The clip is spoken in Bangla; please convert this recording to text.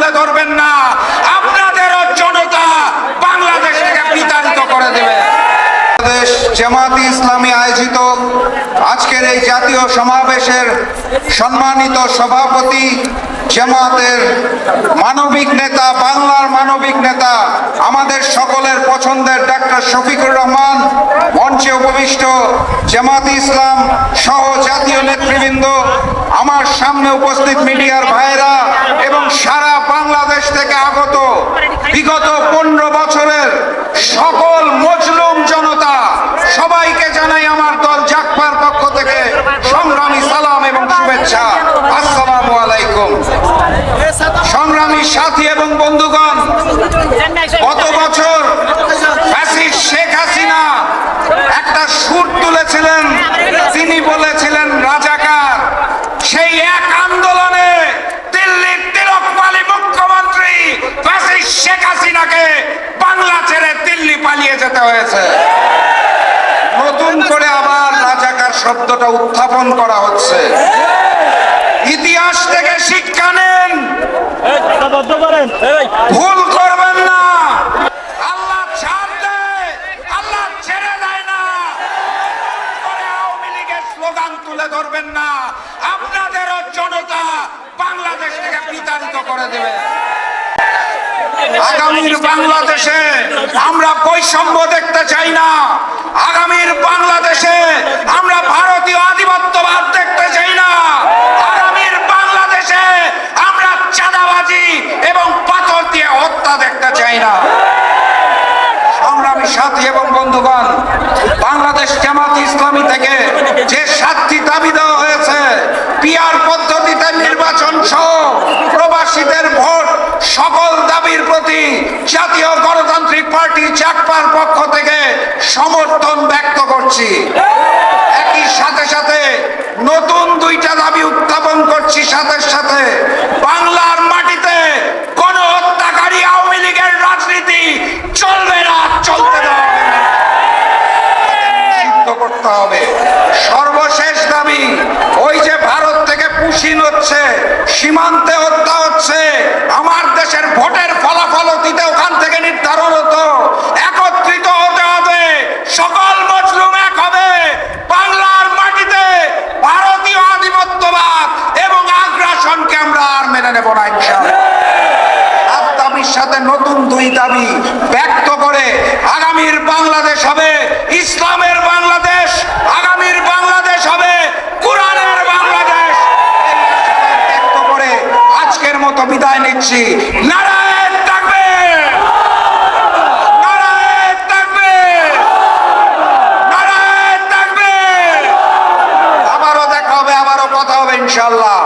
তুলে ধরবেন না। আপনাদের জনতা বাংলাদেশ থেকে বিতাড়িত করে দেবে। জামাতি ইসলামী আয়োজিত আজকের এই জাতীয় সমাবেশের সম্মানিত সভাপতি জামাতের মানবিক নেতা, বাংলার মানবিক নেতা, আমাদের সকলের পছন্দের ডাক্তার শফিকুর রহমান, মঞ্চে উপবিষ্ট জামাতি ইসলাম সহ জাতীয় নেতৃবৃন্দ, আমার সামনে উপস্থিত মিডিয়ার ভাইরা এবং সারা সংগ্রামী সাথী এবং বন্ধুগণ, গত বছর শেখ হাসিনা একটা সুর তুলেছিলেন, তিনি বলেছিলেন, রাজাকার, সেই এক আন্দোলনে দিল্লির তিলকমালী মুখ্যমন্ত্রী ফ্যাসিস্ট শেখ হাসিনাকে বাংলা ছেড়ে দিল্লি পালিয়ে যেতে হয়েছে। নতুন করে আবার রাজাকার শব্দটা উত্থাপন করা হচ্ছে। শিক্ষা নেন। ভুল করবেন না। আল্লাহ ছাড় দেয় আল্লাহ ছেড়ে দেয় না। আওয়ামী লীগের স্লোগান তুলে ধরবেন না। আপনাদেরও জনতা বাংলাদেশ থেকে বিতাড়িত করে দেবে। আগামীর বাংলাদেশে আমরা বৈষম্য দেখতে চাই না। আগামীর বাংলাদেশে আমরা ভারতীয় আধিপত্যবাদ দেখতে চাই না আগামীর বাংলাদেশে আমরা চাঁদাবাজি এবং পাথর দিয়ে হত্যা দেখতে চাই না সংগ্রামী সাথী এবং বন্ধুগণ বাংলাদেশ জামাত ইসলামী থেকে যে সাতটি দাবি দেওয়া হয়েছে, পিয়ার পদ্ধতিতে নির্বাচন সহ প্রবাসীদের ভোট, সকল দাবির প্রতি জাতীয় গণতান্ত্রিক পার্টি চাকপার পক্ষ থেকে সমর্থন ব্যক্ত করছি। একই সাথে সাথে নতুন দুইটা দাবি উত্থাপন করছি সাথে সাথে। বাংলার মাটিতে কোন হত্যাকারী আওয়ামী লীগের রাজনীতি চলবে না চলতে দেওয়া হবে না। নিষিদ্ধ করতে হবে সর্বশেষ দাবি ওই যে ভারত থেকে পুশিন হচ্ছে সীমান্তে হত্যা হচ্ছে। আমার দেশের ভোটের ফলাফল অতীতে ওখান থেকে নির্ধারণ হতো। একত্রিত হতে হবে। সকল মজলুম এক হবে। বাংলার মাটিতে ভারতীয় আধিপত্যবাদ এবং আগ্রাসনকে আমরা আর মেনে নেব না সাথে নতুন দুই দাবি ব্যক্ত করে আগামীর বাংলাদেশ হবে ইসলামের বাংলাদেশ আগামীর বাংলাদেশ হবে কোরআনের বাংলাদেশ এই আশাবাদ ব্যক্ত করে আজকের মতো বিদায় নিচ্ছি। নারায়ণ থাকবে! নারায়ণ থাকবে! নারায়ণ থাকবে! আবারও দেখা হবে, আবারও কথা হবে ইনশাল্লাহ